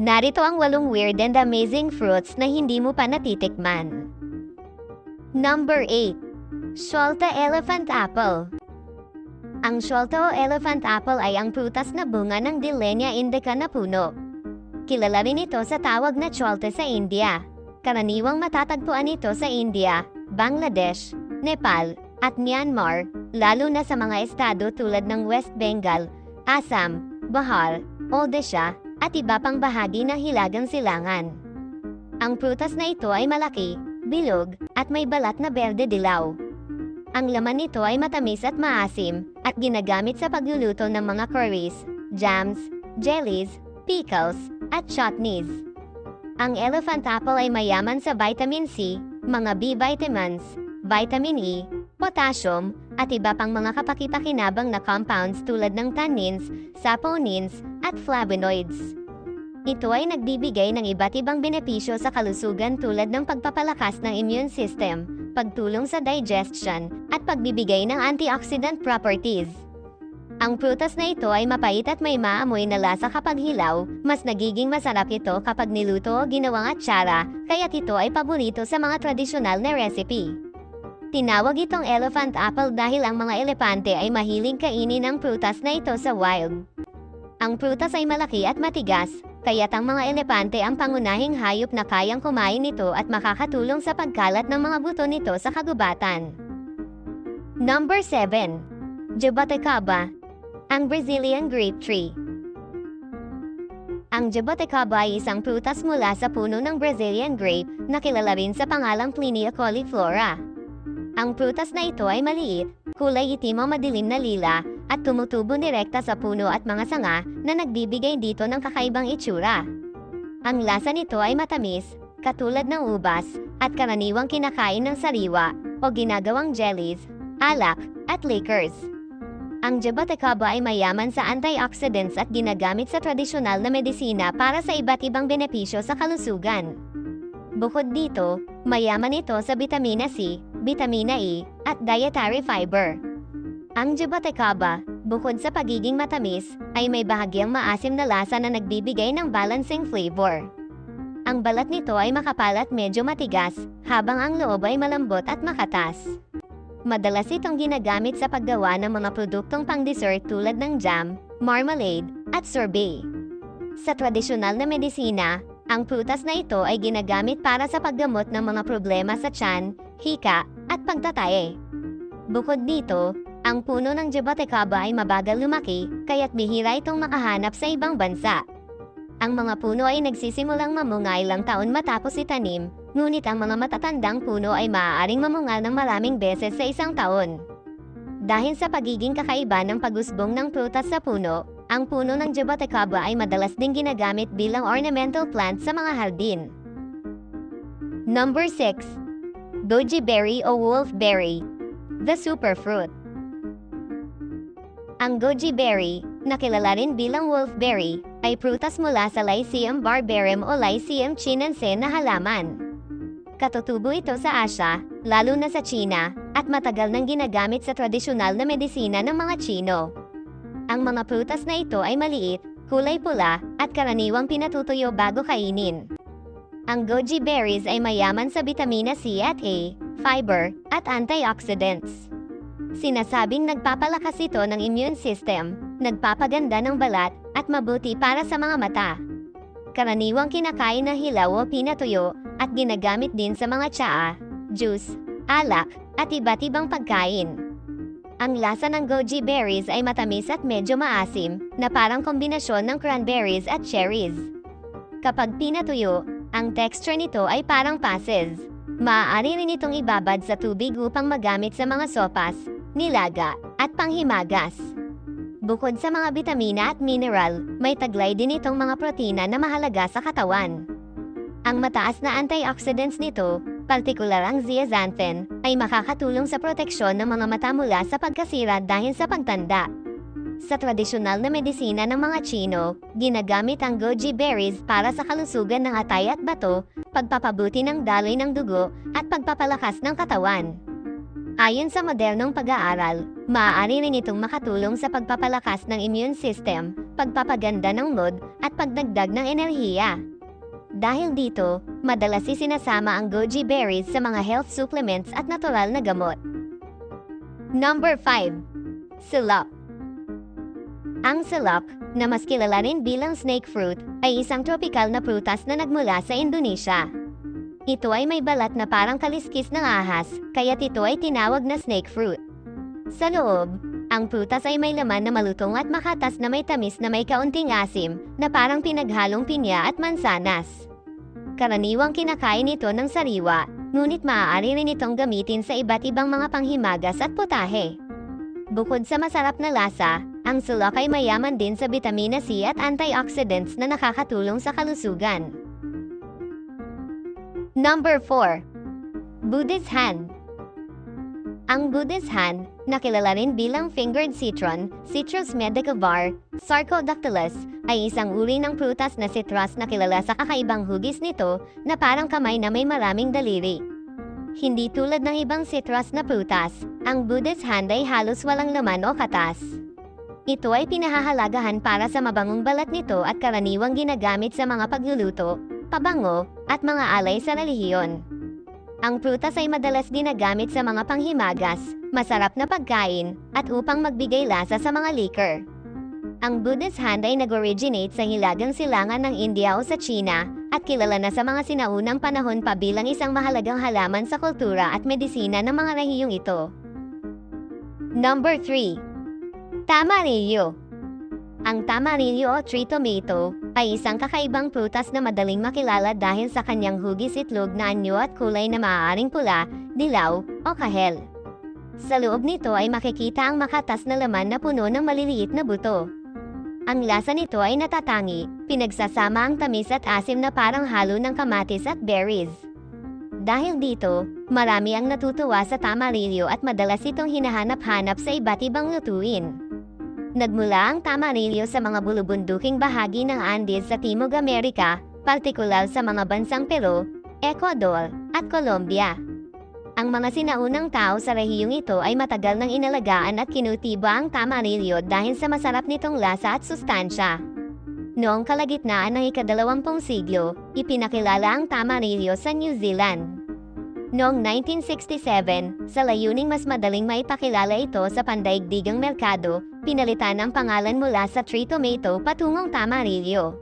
Narito ang walong weird and amazing fruits na hindi mo pa natitikman. Number 8. Sholta Elephant Apple Ang Sholta o Elephant Apple ay ang prutas na bunga ng Dilenia indica na puno. Kilala rin ito sa tawag na Cholta sa India. Karaniwang matatagpuan ito sa India, Bangladesh, Nepal, at Myanmar, lalo na sa mga estado tulad ng West Bengal, Assam, Bihar, Odisha, at iba pang bahagi ng Hilagang Silangan. Ang prutas na ito ay malaki, bilog, at may balat na berde dilaw. Ang laman nito ay matamis at maasim, at ginagamit sa pagluluto ng mga curries, jams, jellies, pickles, at chutneys. Ang elephant apple ay mayaman sa vitamin C, mga B vitamins, vitamin E, potassium, at iba pang mga kapakipakinabang na compounds tulad ng tannins, saponins, at flavonoids. Ito ay nagbibigay ng iba't ibang benepisyo sa kalusugan tulad ng pagpapalakas ng immune system, pagtulong sa digestion, at pagbibigay ng antioxidant properties. Ang prutas na ito ay mapait at may maamoy na lasa kapag hilaw, mas nagiging masarap ito kapag niluto o ginawang atsara, kaya't ito ay paborito sa mga tradisyonal na recipe. Tinawag itong elephant apple dahil ang mga elepante ay mahiling kainin ang prutas na ito sa wild. Ang prutas ay malaki at matigas, kaya't ang mga elepante ang pangunahing hayop na kayang kumain nito at makakatulong sa pagkalat ng mga buto nito sa kagubatan. Number 7. Jaboticaba Ang Brazilian Grape Tree Ang jaboticaba ay isang prutas mula sa puno ng Brazilian grape na kilala rin sa pangalang Plinia cauliflora. Ang prutas na ito ay maliit, kulay itim o madilim na lila, at tumutubo direkta sa puno at mga sanga na nagbibigay dito ng kakaibang itsura. Ang lasa nito ay matamis, katulad ng ubas, at karaniwang kinakain ng sariwa o ginagawang jellies, alak, at liquors. Ang jaboticaba ay mayaman sa antioxidants at ginagamit sa tradisyonal na medisina para sa iba't ibang benepisyo sa kalusugan. Bukod dito, mayaman ito sa vitamina C, vitamina E, at dietary fiber. Ang jaboticaba, bukod sa pagiging matamis, ay may bahagyang maasim na lasa na nagbibigay ng balancing flavor. Ang balat nito ay makapal at medyo matigas, habang ang loob ay malambot at makatas. Madalas itong ginagamit sa paggawa ng mga produktong pang-dessert tulad ng jam, marmalade, at sorbet. Sa tradisyonal na medisina, ang prutas na ito ay ginagamit para sa paggamot ng mga problema sa tiyan, hika, at pagtatae. Bukod dito, ang puno ng jaboticaba ay mabagal lumaki, kaya't bihira itong makahanap sa ibang bansa. Ang mga puno ay nagsisimulang mamunga ilang taon matapos itanim, ngunit ang mga matatandang puno ay maaaring mamungal ng maraming beses sa isang taon. Dahil sa pagiging kakaiba ng pagusbong ng prutas sa puno, ang puno ng jaboticaba ay madalas ding ginagamit bilang ornamental plant sa mga hardin. Number 6. Goji berry o wolfberry, the superfruit. Ang goji berry, na kilala rin bilang wolfberry, ay prutas mula sa Lycium barbarum o Lycium chinense na halaman. Katutubo ito sa Asya, lalo na sa China, at matagal nang ginagamit sa tradisyonal na medisina ng mga Chino. Ang mga prutas na ito ay maliit, kulay pula, at karaniwang pinatutuyo bago kainin. Ang goji berries ay mayaman sa vitamina C at A, fiber, at antioxidants. Sinasabing nagpapalakas ito ng immune system, nagpapaganda ng balat, at mabuti para sa mga mata. Karaniwang kinakain na hilaw o pinatuyo, at ginagamit din sa mga tsaa, juice, alak, at iba't ibang pagkain. Ang lasa ng goji berries ay matamis at medyo maasim, na parang kombinasyon ng cranberries at cherries. Kapag pinatuyo, ang texture nito ay parang passes. Maaari rin itong ibabad sa tubig upang magamit sa mga sopas, nilaga, at panghimagas. Bukod sa mga bitamina at mineral, may taglay din itong mga protina na mahalaga sa katawan. Ang mataas na antioxidants nito, partikular ang zeaxanthin, ay makakatulong sa proteksyon ng mga mata mula sa pagkasira dahil sa pagtanda. Sa tradisyonal na medisina ng mga Chino, ginagamit ang goji berries para sa kalusugan ng atay at bato, pagpapabuti ng daloy ng dugo, at pagpapalakas ng katawan. Ayon sa modernong pag-aaral, Maaari rin itong makatulong sa pagpapalakas ng immune system, pagpapaganda ng mood, at pagdagdag ng enerhiya. Dahil dito, madalas isinasama ang goji berries sa mga health supplements at natural na gamot. Number 5. Silok Ang silok, na mas kilala rin bilang snake fruit, ay isang tropical na prutas na nagmula sa Indonesia. Ito ay may balat na parang kaliskis ng ahas, kaya't ito ay tinawag na snake fruit. Sa loob, ang prutas ay may laman na malutong at makatas na may tamis na may kaunting asim, na parang pinaghalong pinya at mansanas. Karaniwang kinakain ito ng sariwa, ngunit maaari rin itong gamitin sa iba't ibang mga panghimagas at putahe. Bukod sa masarap na lasa, ang sulok ay mayaman din sa vitamina C at antioxidants na nakakatulong sa kalusugan. Number 4. Buddhist Hand Ang Buddhist Hand, na kilala rin bilang fingered citron, Citrus medicavar, Sarcodactylus, ay isang uri ng prutas na citrus na kilala sa kakaibang hugis nito na parang kamay na may maraming daliri. Hindi tulad ng ibang citrus na prutas, ang Buddhist Hand ay halos walang laman o katas. Ito ay pinahahalagahan para sa mabangong balat nito at karaniwang ginagamit sa mga pagluluto, pabango, at mga alay sa relihiyon. Ang prutas ay madalas ginagamit sa mga panghimagas, masarap na pagkain, at upang magbigay lasa sa mga liquor. Ang Buddhist hand ay nag-originate sa hilagang silangan ng India o sa China, at kilala na sa mga sinaunang panahon pa bilang isang mahalagang halaman sa kultura at medisina ng mga rehiyong ito. Number 3. Tamarillo Ang tamarillo o tree tomato ay isang kakaibang prutas na madaling makilala dahil sa kanyang hugis itlog na anyo at kulay na maaaring pula, dilaw, o kahel. Sa loob nito ay makikita ang makatas na laman na puno ng maliliit na buto. Ang lasa nito ay natatangi, pinagsasama ang tamis at asim na parang halo ng kamatis at berries. Dahil dito, marami ang natutuwa sa tamarillo at madalas itong hinahanap-hanap sa iba't ibang lutuin. Nagmula ang tamarillo sa mga bulubunduking bahagi ng Andes sa Timog Amerika, partikular sa mga bansang Peru, Ecuador, at Colombia. Ang mga sinaunang tao sa rehiyong ito ay matagal nang inalagaan at kinutiba ang tamarillo dahil sa masarap nitong lasa at sustansya. Noong kalagitnaan ng ikadalawampung siglo, ipinakilala ang tamarillo sa New Zealand. Noong 1967, sa layuning mas madaling maipakilala ito sa pandaigdigang merkado, pinalitan ang pangalan mula sa tree tomato patungong tamarillo.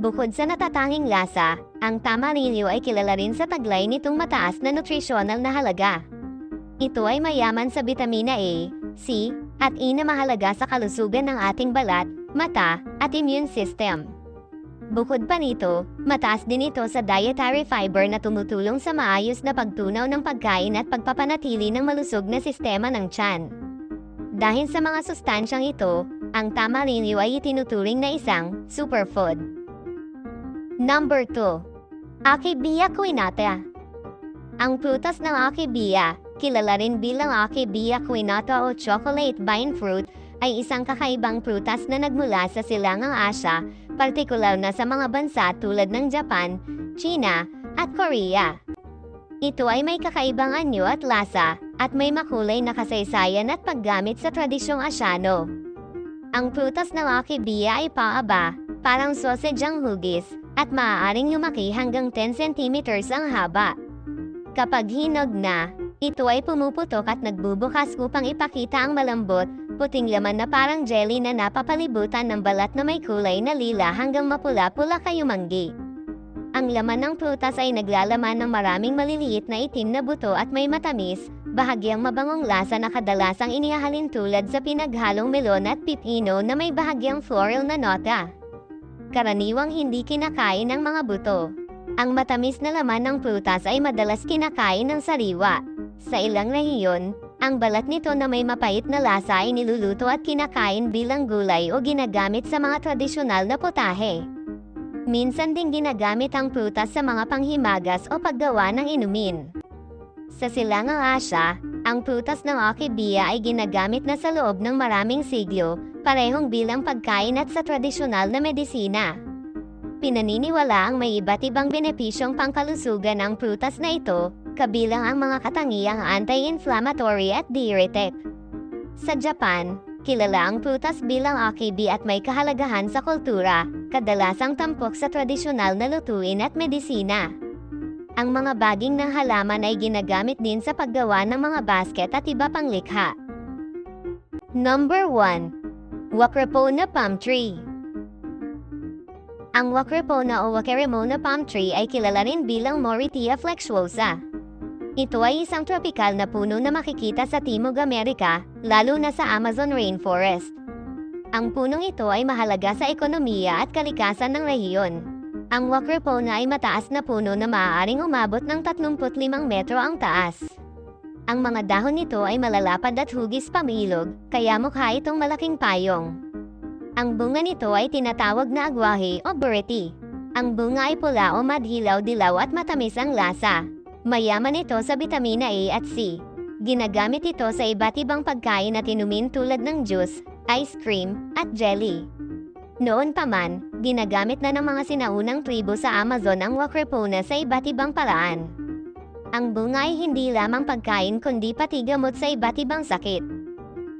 Bukod sa natatanging lasa, ang tamarillo ay kilala rin sa taglay nitong mataas na nutritional na halaga. Ito ay mayaman sa vitamina A, C, at E na mahalaga sa kalusugan ng ating balat, mata, at immune system. Bukod pa nito, mataas din ito sa dietary fiber na tumutulong sa maayos na pagtunaw ng pagkain at pagpapanatili ng malusog na sistema ng tiyan. Dahil sa mga sustansyang ito, ang tamarillo ay itinuturing na isang superfood. Number 2. Akibia quinata Ang prutas ng akibia, kilala rin bilang akibia quinata o chocolate vine fruit, ay isang kakaibang prutas na nagmula sa silangang Asya, partikular na sa mga bansa tulad ng Japan, China, at Korea. Ito ay may kakaibang anyo at lasa, at may makulay na kasaysayan at paggamit sa tradisyong Asyano. Ang prutas ng akibia ay paaba, parang sausage ang hugis, at maaaring lumaki hanggang 10 cm ang haba. Kapag hinog na, ito ay pumuputok at nagbubukas upang ipakita ang malambot, puting laman na parang jelly na napapalibutan ng balat na may kulay na lila hanggang mapula-pula kayumanggi. Ang laman ng prutas ay naglalaman ng maraming maliliit na itim na buto at may matamis, bahagyang mabangong lasa na kadalasang inihahalin tulad sa pinaghalong melon at pipino na may bahagyang floral na nota. Karaniwang hindi kinakain ng mga buto. Ang matamis na laman ng prutas ay madalas kinakain ng sariwa. Sa ilang rehiyon, ang balat nito na may mapait na lasa ay niluluto at kinakain bilang gulay o ginagamit sa mga tradisyonal na potahe. Minsan ding ginagamit ang prutas sa mga panghimagas o paggawa ng inumin. Sa silangang Asya, ang prutas ng akibia ay ginagamit na sa loob ng maraming siglo, parehong bilang pagkain at sa tradisyonal na medisina. Pinaniniwala ang may iba't ibang benepisyong pangkalusugan ang prutas na ito, kabilang ang mga katangiang anti-inflammatory at diuretic. Sa Japan, kilala ang prutas bilang akibi at may kahalagahan sa kultura, kadalasang tampok sa tradisyonal na lutuin at medisina. Ang mga baging ng halaman ay ginagamit din sa paggawa ng mga basket at iba pang likha. Number 1. Wakrapona Palm Tree Ang Wakrapona o Wakerimona Palm Tree ay kilala rin bilang Moritia flexuosa. Ito ay isang tropikal na puno na makikita sa Timog Amerika, lalo na sa Amazon Rainforest. Ang punong ito ay mahalaga sa ekonomiya at kalikasan ng rehiyon. Ang Wakrapona ay mataas na puno na maaaring umabot ng 35 metro ang taas. Ang mga dahon nito ay malalapad at hugis pamilog, kaya mukha itong malaking payong. Ang bunga nito ay tinatawag na agwahe o bureti. Ang bunga ay pula o madhilaw-dilaw at matamis ang lasa. Mayaman ito sa bitamina A at C. Ginagamit ito sa iba't ibang pagkain at inumin tulad ng juice, ice cream, at jelly. Noon pa man, ginagamit na ng mga sinaunang tribo sa Amazon ang wakrapona sa iba't ibang paraan. Ang bunga ay hindi lamang pagkain kundi pati gamot sa iba't ibang sakit.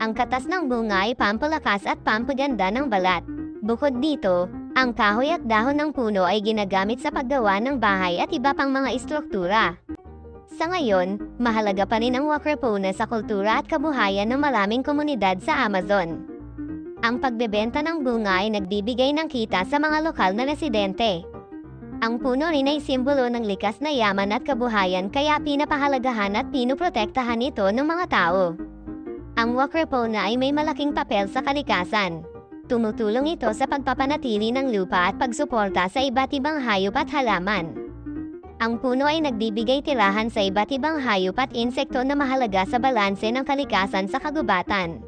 Ang katas ng bunga ay pampalakas at pampaganda ng balat. Bukod dito, ang kahoy at dahon ng puno ay ginagamit sa paggawa ng bahay at iba pang mga istruktura. Sa ngayon, mahalaga pa rin ang wakrapona sa kultura at kabuhayan ng maraming komunidad sa Amazon. Ang pagbebenta ng bunga ay nagbibigay ng kita sa mga lokal na residente. Ang puno rin ay simbolo ng likas na yaman at kabuhayan kaya pinapahalagahan at pinoprotektahan ito ng mga tao. Ang wakrapona ay may malaking papel sa kalikasan. Tumutulong ito sa pagpapanatili ng lupa at pagsuporta sa iba't ibang hayop at halaman. Ang puno ay nagbibigay tirahan sa iba't ibang hayop at insekto na mahalaga sa balanse ng kalikasan sa kagubatan.